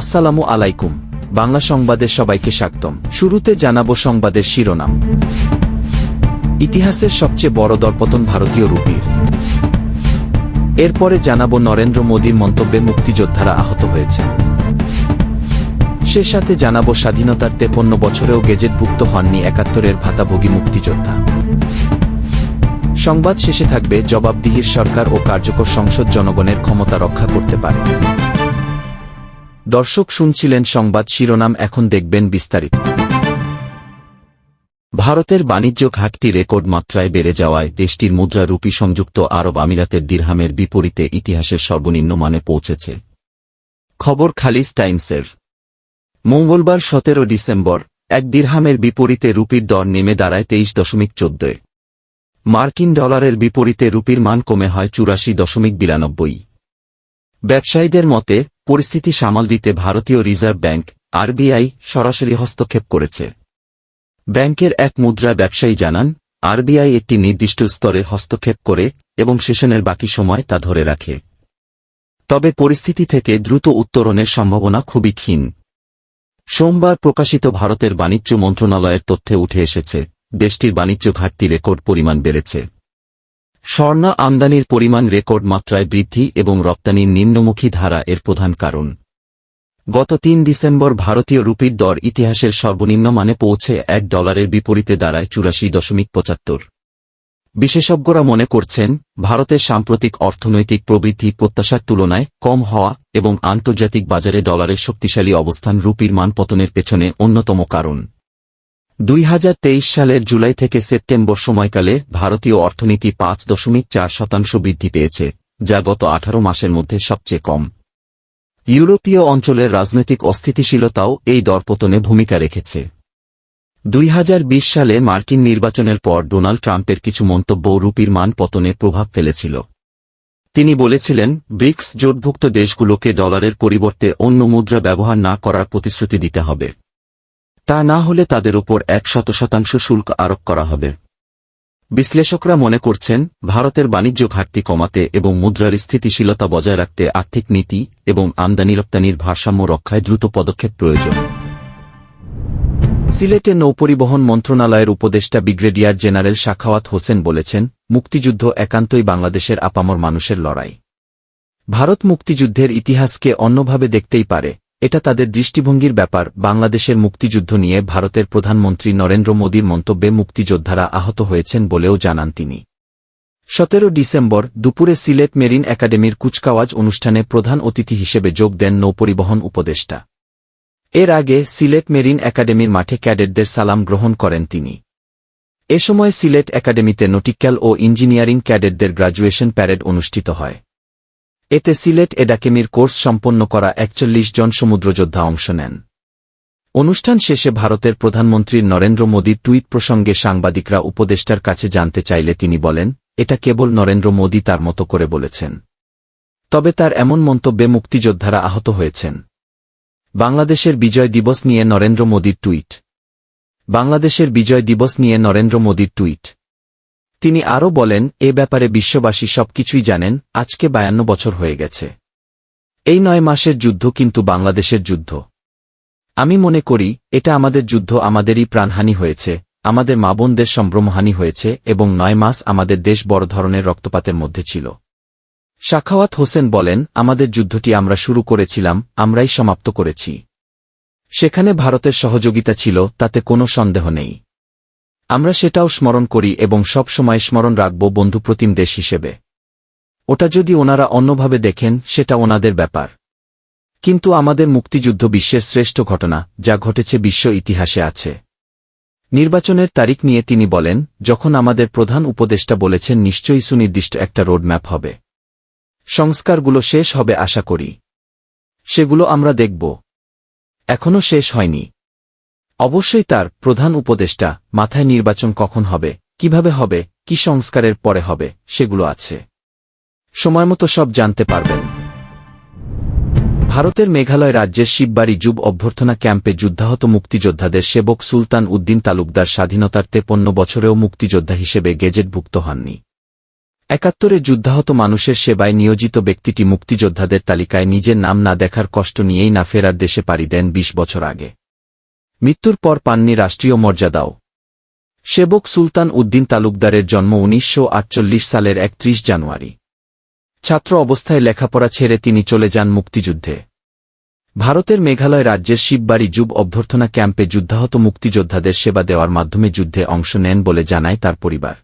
আসসালামু আলাইকুম। বাংলা সংবাদে সবাইকে স্বাগতম। শুরুতে জানাব সংবাদের শিরোনাম। ইতিহাসের সবচেয়ে বড় দরপতন ভারতীয় রুপির। এরপরে জানাব নরেন্দ্র মোদীর মন্তব্যে মুক্তিযোদ্ধারা আহত হয়েছেন। সে সাথে জানাব স্বাধীনতার তেপন্ন বছরেও গেজেটভুক্ত হননি একাত্তরের ভাতাভোগী মুক্তিযোদ্ধা। সংবাদ শেষে থাকবে জবাবদিহির সরকার ও কার্যকর সংসদ জনগণের ক্ষমতা রক্ষা করতে পারে। দর্শক শুনছিলেন সংবাদ শিরোনাম, এখন দেখবেন বিস্তারিত। ভারতের বাণিজ্য ঘাটতি রেকর্ড মাত্রায় বেড়ে যাওয়ায় দেশটির মুদ্রা রুপি সংযুক্ত আরব আমিরাতের দিরহামের বিপরীতে ইতিহাসের সর্বনিম্ন মানে পৌঁছেছে। খবর খালিজ টাইমসের। মঙ্গলবার সতেরো ডিসেম্বর, এক দিরহামের বিপরীতে রুপির দর নেমে দাঁড়ায় তেইশ দশমিক চোদ্দয় মার্কিন ডলারের বিপরীতে রুপির মান কমে হয় চুরাশি দশমিক বিরানব্বই। ব্যবসায়ীদের মতে, পরিস্থিতি সামাল দিতে ভারতীয় রিজার্ভ ব্যাংক, আরবিআই, সরাসরি হস্তক্ষেপ করেছে। ব্যাংকের এক মুদ্রা ব্যবসায়ী জানান, আরবিআই একটি নির্দিষ্ট স্তরে হস্তক্ষেপ করে এবং সেশনের বাকি সময় তা ধরে রাখে। তবে পরিস্থিতি থেকে দ্রুত উত্তরণের সম্ভাবনা খুবই ক্ষীণ। সোমবার প্রকাশিত ভারতের বাণিজ্য মন্ত্রণালয়ের তথ্যে উঠে এসেছে, দেশটির বাণিজ্য ঘাটতি রেকর্ড পরিমাণ বেড়েছে। স্বর্ণ আমদানির পরিমাণ রেকর্ড মাত্রায় বৃদ্ধি এবং রপ্তানির নিম্নমুখী ধারা এর প্রধান কারণ। গত তিন ডিসেম্বর ভারতীয় রুপির দর ইতিহাসের সর্বনিম্ন মানে পৌঁছে এক ডলারের বিপরীতে দাঁড়ায় চুরাশি দশমিক পঁচাত্তর। বিশেষজ্ঞরা মনে করছেন, ভারতের সাম্প্রতিক অর্থনৈতিক প্রবৃদ্ধি প্রত্যাশার তুলনায় কম হওয়া এবং আন্তর্জাতিক বাজারে ডলারের শক্তিশালী অবস্থান রুপির মান পতনের পেছনে অন্যতম কারণ। দুই হাজার তেইশ সালের জুলাই থেকে সেপ্টেম্বর সময়কালে ভারতীয় অর্থনীতি পাঁচ দশমিক চার শতাংশ বৃদ্ধি পেয়েছে, যা গত আঠারো মাসের মধ্যে সবচেয়ে কম। ইউরোপীয় অঞ্চলের রাজনৈতিক অস্থিতিশীলতাও এই দরপতনে ভূমিকা রেখেছে। দুই হাজার বিশ সালে মার্কিন নির্বাচনের পর ডোনাল্ড ট্রাম্পের কিছু মন্তব্য রুপির মান পতনে প্রভাব ফেলেছিল। তিনি বলেছিলেন, ব্রিক্স জোটভুক্ত দেশগুলোকে ডলারের পরিবর্তে অন্য মুদ্রা ব্যবহার না করার প্রতিশ্রুতি দিতে হবে। তা না হলে তাদের ওপর এক শত শতাংশ শুল্ক আরোপ করা হবে। বিশ্লেষকরা মনে করছেন, ভারতের বাণিজ্য ঘাটতি কমাতে এবং মুদ্রার স্থিতিশীলতা বজায় রাখতে আর্থিক নীতি এবং আমদানি রপ্তানির ভারসাম্য রক্ষায় দ্রুত পদক্ষেপ প্রয়োজন। সিলেটে নৌপরিবহন মন্ত্রণালয়ের উপদেষ্টা ব্রিগেডিয়ার জেনারেল শাখাওয়াত হোসেন বলেছেন, মুক্তিযুদ্ধ একান্তই বাংলাদেশের আপামর মানুষের লড়াই। ভারত মুক্তিযুদ্ধের ইতিহাসকে অন্যভাবে দেখতেই পারে এটা তাদের দৃষ্টিভঙ্গির ব্যাপার। বাংলাদেশের মুক্তিযুদ্ধ নিয়ে ভারতের প্রধানমন্ত্রী নরেন্দ্র মোদীর মন্তব্যে মুক্তিযোদ্ধারা আহত হয়েছেন বলেও জানান তিনি। সতেরো ডিসেম্বর দুপুরে সিলেট মেরিন একাডেমির কুচকাওয়াজ অনুষ্ঠানে প্রধান অতিথি হিসেবে যোগ দেন নৌপরিবহন উপদেষ্টা। এর আগে সিলেট মেরিন একাডেমির মাঠে ক্যাডেটদের সালাম গ্রহণ করেন তিনি। এ সময় সিলেট একাডেমিতে নটিক্যাল ও ইঞ্জিনিয়ারিং ক্যাডেটদের গ্রাজুয়েশন প্যারেড অনুষ্ঠিত হয়। এতে সিলেট এডাকেমির কোর্স সম্পন্ন করা একচল্লিশ জন সমুদ্রযোদ্ধা অংশ নেন। অনুষ্ঠান শেষে ভারতের প্রধানমন্ত্রীর নরেন্দ্র মোদীর টুইট প্রসঙ্গে সাংবাদিকরা উপদেষ্টার কাছে জানতে চাইলে তিনি বলেন, এটা কেবল নরেন্দ্র মোদী তার মতো করে বলেছেন। তবে তার এমন মন্তব্যে মুক্তিযোদ্ধারা আহত হয়েছেন। বাংলাদেশের বিজয় দিবস নিয়ে নরেন্দ্র মোদীর টুইট। বাংলাদেশের বিজয় দিবস নিয়ে নরেন্দ্র মোদীর টুইট। তিনি আরও বলেন, এ ব্যাপারে বিশ্ববাসী সবকিছুই জানেন, আজকে বায়ান্ন বছর হয়ে গেছে। এই নয় মাসের যুদ্ধ কিন্তু বাংলাদেশের যুদ্ধ। আমি মনে করি, এটা আমাদের যুদ্ধ, আমাদেরই প্রাণহানি হয়েছে, আমাদের মা বোনদের সম্ভ্রমহানি হয়েছে এবং নয় মাস আমাদের দেশ বড় ধরনের রক্তপাতের মধ্যে ছিল। শাখাওয়াত হোসেন বলেন, আমাদের যুদ্ধটি আমরা শুরু করেছিলাম, আমরাই সমাপ্ত করেছি। সেখানে ভারতের সহযোগিতা ছিল, তাতে কোনো সন্দেহ নেই। আমরা সেটাও স্মরণ করি এবং সব সময় স্মরণ রাখব বন্ধুপ্রতিম দেশ হিসেবে। ওটা যদি ওনারা অন্যভাবে দেখেন, সেটা ওনাদের ব্যাপার। কিন্তু আমাদের মুক্তিযুদ্ধ বিশ্বের শ্রেষ্ঠ ঘটনা, যা ঘটেছে বিশ্ব ইতিহাসে আছে। নির্বাচনের তারিখ নিয়ে তিনি বলেন, যখন আমাদের প্রধান উপদেষ্টা বলেছেন, নিশ্চয়ই সুনির্দিষ্ট একটা রোডম্যাপ হবে। সংস্কারগুলো শেষ হবে আশা করি। সেগুলো আমরা দেখব। এখনও শেষ হয়নি। অবশ্যই তার প্রধান উপদেষ্টা মাথায় নির্বাচন কখন হবে, কীভাবে হবে, কি সংস্কারের পরে হবে, সেগুলো আছে। সময়মতো সব জানতে পারবেন। ভারতের মেঘালয় রাজ্যের শিববাড়ি যুব অভ্যর্থনা ক্যাম্পে যুদ্ধাহত মুক্তিযোদ্ধাদের সেবক সুলতান উদ্দিন তালুকদার স্বাধীনতার তেপন্ন বছরেও মুক্তিযোদ্ধা হিসেবে গেজেটভুক্ত হননি। একাত্তরে যুদ্ধাহত মানুষের সেবায় নিয়োজিত ব্যক্তিটি মুক্তিযোদ্ধাদের তালিকায় নিজের নাম না দেখার কষ্ট নিয়েই না ফেরার দেশে পাড়ি দেন ২০ বছর আগে। মৃত্যুর পর পাননি রাষ্ট্রীয় মর্যাদাও। সেবক সুলতান উদ্দিন তালুকদারের জন্ম উনিশশো আটচল্লিশ সালের একত্রিশ জানুয়ারি। ছাত্র অবস্থায় লেখাপড়া ছেড়ে তিনি চলে যান মুক্তিযুদ্ধে। ভারতের মেঘালয় রাজ্যের শিববাড়ি যুব অভ্যর্থনা ক্যাম্পে যুদ্ধাহত মুক্তিযোদ্ধাদের সেবা দেওয়ার মাধ্যমে যুদ্ধে অংশ নেন বলে জানায় তার পরিবার।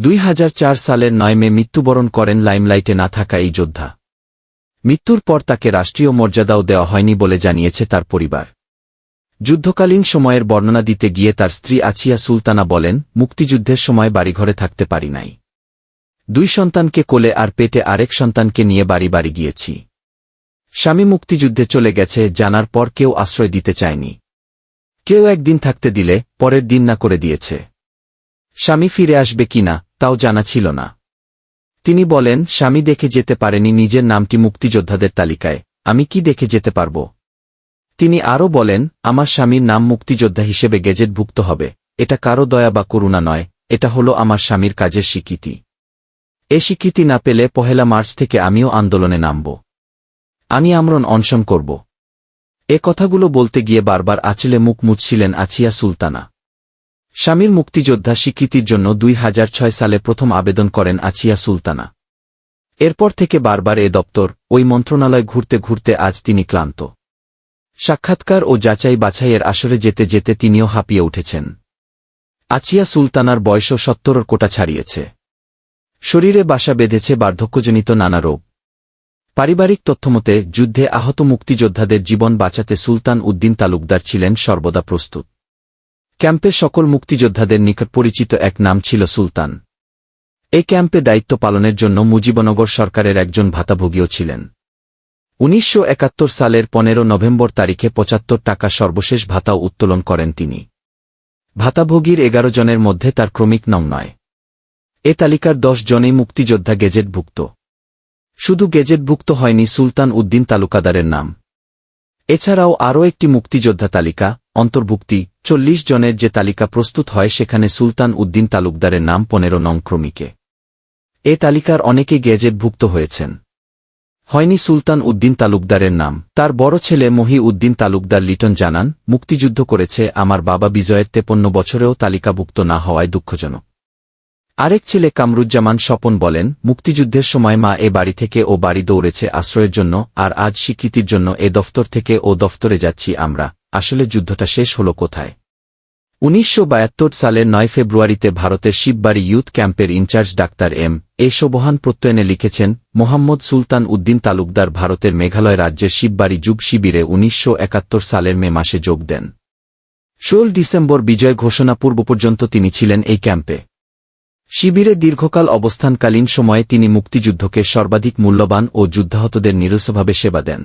দুই হাজার চার সালের নয় মে মৃত্যুবরণ করেন লাইমলাইটে না থাকা এই যোদ্ধা। মৃত্যুর পর তাকে রাষ্ট্রীয় মর্যাদাও দেওয়া হয়নি বলে জানিয়েছে তার পরিবার। যুদ্ধকালীন সময়ের বর্ণনা দিতে গিয়ে তার স্ত্রী আছিয়া সুলতানা বলেন, মুক্তিযুদ্ধের সময় বাড়িঘরে থাকতে পারি নাই। দুই সন্তানকে কোলে আর পেটে আরেক সন্তানকে নিয়ে বাড়ি বাড়ি গিয়েছি। স্বামী মুক্তিযুদ্ধে চলে গেছে, জানার পর কেউ আশ্রয় দিতে চায়নি। কেউ একদিন থাকতে দিলে, পরের দিন না করে দিয়েছে। স্বামী ফিরে আসবে কিনা তাও জানা ছিল না। তিনি বলেন, স্বামী দেখে যেতে পারেনি, নিজের নামটি মুক্তিযোদ্ধাদের তালিকায়। আমি কি দেখে যেতে পারব? তিনি আরও বলেন, আমার স্বামীর নাম মুক্তিযোদ্ধা হিসেবে গেজেটভুক্ত হবে। এটা কারও দয়া বা করুণা নয়, এটা হলো আমার স্বামীর কাজের স্বীকৃতি। এ স্বীকৃতি না পেলে পহেলা মার্চ থেকে আমিও আন্দোলনে নামব। আমি আমরণ অনশন করব। এ কথাগুলো বলতে গিয়ে বারবার আঁচলে মুখ মুছছিলেন আছিয়া সুলতানা। স্বামীর মুক্তিযোদ্ধা স্বীকৃতির জন্য দুই হাজার ছয় সালে প্রথম আবেদন করেন আছিয়া সুলতানা। এরপর থেকে বারবার এ দপ্তর, ওই মন্ত্রণালয় ঘুরতে ঘুরতে আজ তিনি ক্লান্ত। সাক্ষাৎকার ও যাচাই বাছাইয়ের আসরে যেতে যেতে তিনিও হাঁপিয়ে উঠেছেন। আচিয়া সুলতানার বয়স সত্তরর কোটা ছাড়িয়েছে। শরীরে বাসা বেঁধেছে বার্ধক্যজনিত নানা রোগ। পারিবারিক তথ্যমতে, যুদ্ধে আহত মুক্তিযোদ্ধাদের জীবন বাঁচাতে সুলতান উদ্দিন তালুকদার ছিলেন সর্বদা প্রস্তুত। ক্যাম্পে সকল মুক্তিযোদ্ধাদের নিকট পরিচিত এক নাম ছিল সুলতান। এই ক্যাম্পে দায়িত্ব পালনের জন্য মুজিবনগর সরকারের একজন ভাতাভোগীও ছিলেন। উনিশশো একাত্তর সালের পনেরো নভেম্বর তারিখে পঁচাত্তর টাকা সর্বশেষ ভাতা উত্তোলন করেন তিনি। ভাতাভোগীর এগারো জনের মধ্যে তার ক্রমিক নং নয়। এ তালিকার দশ জনেই মুক্তিযোদ্ধা গেজেটভুক্ত। শুধু গেজেটভুক্ত হয়নি সুলতান উদ্দিন তালুকাদারের নাম। এছাড়াও আরও একটি মুক্তিযোদ্ধা তালিকা, অন্তর্ভুক্তি, চল্লিশ জনের যে তালিকা প্রস্তুত হয় সেখানে সুলতান উদ্দিন তালুকদারের নাম পনেরো নং ক্রমিকে। এ তালিকার অনেকে গেজেটভুক্ত হয়েছেন। হয়নি সুলতান উদ্দিন তালুকদারের নাম। তার বড় ছেলে মহি উদ্দিন তালুকদার লিটন জানান, মুক্তিযুদ্ধ করেছে, আমার বাবা বিজয়ের তেপন্ন বছরেও তালিকাভুক্ত না হওয়ায় দুঃখজনক। আরেক ছেলে কামরুজ্জামান স্বপন বলেন, মুক্তিযুদ্ধের সময় মা এ বাড়ি থেকে ও বাড়ি দৌড়েছে আশ্রয়ের জন্য, আর আজ স্বীকৃতির জন্য এ দফতর থেকে ও দফতরে যাচ্ছি আমরা। আসলে যুদ্ধটা শেষ হল কোথায়? উনিশশো সালের নয় ফেব্রুয়ারিতে ভারতের শিববাড়ি ইউথ ক্যাম্পের incharge doctor M A Sobhan প্রত্যয়নে লিখেছেন, মোহাম্মদ সুলতান উদ্দিন তালুকদার ভারতের মেঘালয় রাজ্যের শিববাড়ি যুগ শিবিরে উনিশশো একাত্তর সালের মে মাসে যোগ দেন। ষোল ডিসেম্বর বিজয় ঘোষণা পূর্ব পর্যন্ত তিনি ছিলেন এই ক্যাম্পে। শিবিরে দীর্ঘকাল অবস্থানকালীন সময়ে তিনি মুক্তিযুদ্ধকে সর্বাধিক মূল্যবান ও যুদ্ধাহতদের নিরসভাবে সেবা দেন।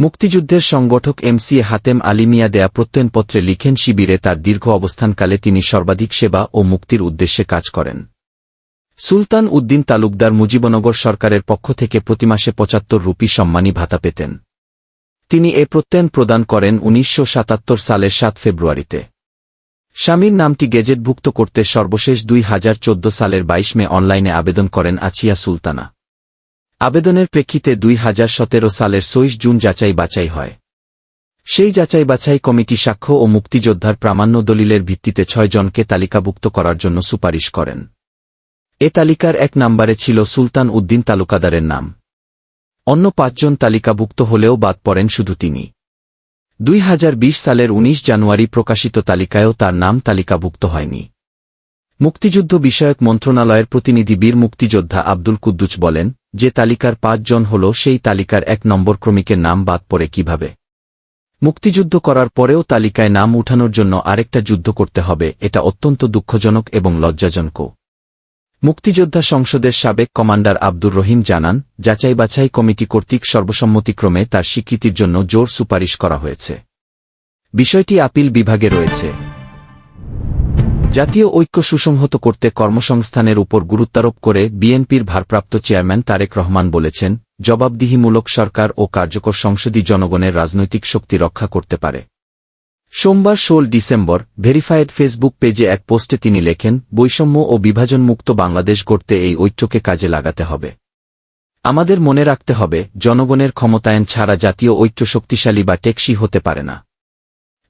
মুক্তিযুদ্ধের সংগঠক এমসিএ হাতেম আলিমিয়া দেয়া প্রত্যয়নপত্রে লিখেন শিবিরে তার দীর্ঘ অবস্থানকালে তিনি সর্বাধিক সেবা ও মুক্তির উদ্দেশ্যে কাজ করেন। সুলতান উদ্দিন তালুকদার মুজিবনগর সরকারের পক্ষ থেকে প্রতি মাসে পঁচাত্তর রুপি সম্মানী ভাতা পেতেন। তিনি এ প্রত্যয়ন প্রদান করেন উনিশশো সাতাত্তর সালের সাত ফেব্রুয়ারিতে। স্বামীর নামটি গেজেটভুক্ত করতে সর্বশেষ দুই হাজার চোদ্দ সালের ২২ মে অনলাইনে আবেদন করেন আছিয়া সুলতানা। আবেদনের প্রেক্ষিতে দুই হাজার সতেরো সালের সইশ জুন যাচাই বাছাই হয়। সেই যাচাই বাছাই কমিটি সাক্ষ্য ও মুক্তিযোদ্ধার প্রামাণ্য দলিলের ভিত্তিতে ছয় জনকে তালিকাভুক্ত করার জন্য সুপারিশ করেন। এ তালিকার এক নম্বরে ছিল সুলতান উদ্দিন তালুকাদারের নাম। অন্য পাঁচজন তালিকাভুক্ত হলেও বাদ পড়েন শুধু তিনি। দুই হাজার বিশ সালের ১৯ জানুয়ারি প্রকাশিত তালিকায়ও তার নাম তালিকাভুক্ত হয়নি। মুক্তিযুদ্ধ বিষয়ক মন্ত্রণালয়ের প্রতিনিধি বীর মুক্তিযোদ্ধা আব্দুল কুদ্দুচ বলেন যে তালিকার পাঁচজন হল সেই তালিকার এক নম্বর ক্রমিকের নাম বাদ পড়ে কীভাবে? মুক্তিযুদ্ধ করার পরেও তালিকায় নাম উঠানোর জন্য আরেকটা যুদ্ধ করতে হবে, এটা অত্যন্ত দুঃখজনক এবং লজ্জাজনক। মুক্তিযোদ্ধা সংসদের সাবেক কমান্ডার আব্দুর রহিম জানান যাচাই বাছাই কমিটি কর্তৃক সর্বসম্মতিক্রমে তার স্বীকৃতির জন্য জোর সুপারিশ করা হয়েছে। বিষয়টি আপিল বিভাগে রয়েছে। জাতীয় ঐক্য সুসংহত করতে কর্মসংস্থানের উপর গুরুত্বারোপ করে বিএনপির ভারপ্রাপ্ত চেয়ারম্যান তারেক রহমান বলেছেন, জবাবদিহিমূলক সরকার ও কার্যকর সংসদী জনগণের রাজনৈতিক শক্তি রক্ষা করতে পারে। সোমবার ষোল ডিসেম্বর ভেরিফায়েড ফেসবুক পেজে এক পোস্টে তিনি লেখেন, বৈষম্য ও বিভাজনমুক্ত বাংলাদেশ গড়তে এই ঐক্যকে কাজে লাগাতে হবে। আমাদের মনে রাখতে হবে, জনগণের ক্ষমতায়ন ছাড়া জাতীয় ঐক্য শক্তিশালী বা টেকসই হতে পারে না।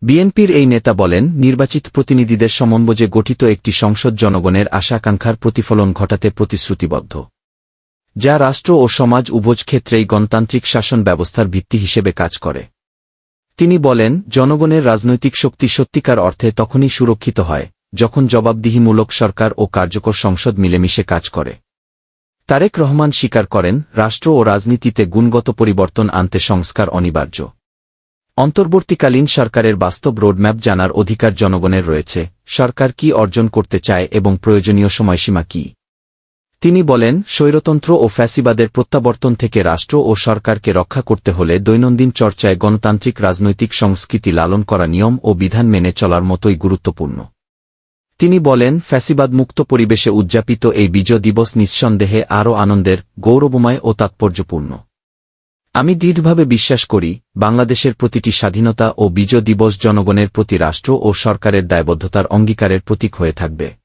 বিএনপির এই নেতা বলেন, নির্বাচিত প্রতিনিধিদের সমন্বয়ে গঠিত একটি সংসদ জনগণের আশাকাঙ্ক্ষার প্রতিফলন ঘটাতে প্রতিশ্রুতিবদ্ধ। যা রাষ্ট্র ও সমাজ উভয় ক্ষেত্রেই গণতান্ত্রিক শাসন ব্যবস্থার ভিত্তি হিসেবে কাজ করে। তিনি বলেন, জনগণের রাজনৈতিক শক্তি সত্যিকার অর্থে তখনই সুরক্ষিত হয়, যখন জবাবদিহিমূলক সরকার ও কার্যকর সংসদ মিলেমিশে কাজ করে। তারেক রহমান স্বীকার করেন, রাষ্ট্র ও রাজনীতিতে গুণগত পরিবর্তন আনতে সংস্কার অনিবার্য। অন্তর্বর্তীকালীন সরকারের বাস্তব রোডম্যাপ জানার অধিকার জনগণের রয়েছে, সরকার কি অর্জন করতে চায় এবং প্রয়োজনীয় সময়সীমা কি? তিনি বলেন, স্বৈরতন্ত্র ও ফ্যাসিবাদের প্রত্যাবর্তন থেকে রাষ্ট্র ও সরকারকে রক্ষা করতে হলে দৈনন্দিন চর্চায় গণতান্ত্রিক রাজনৈতিক সংস্কৃতি লালন করা নিয়ম ও বিধান মেনে চলার মতোই গুরুত্বপূর্ণ। তিনি বলেন ফ্যাসিবাদ মুক্ত পরিবেশে উদযাপিত এই বিজয় দিবস নিঃসন্দেহে আরও আনন্দের, গৌরবময় ও তাৎপর্যপূর্ণ। আমি দৃঢ়ভাবে বিশ্বাস করি, বাংলাদেশের প্রতিটি স্বাধীনতা ও বিজয় দিবস জনগণের প্রতি রাষ্ট্র ও সরকারের দায়বদ্ধতার অঙ্গীকারের প্রতীক হয়ে থাকবে।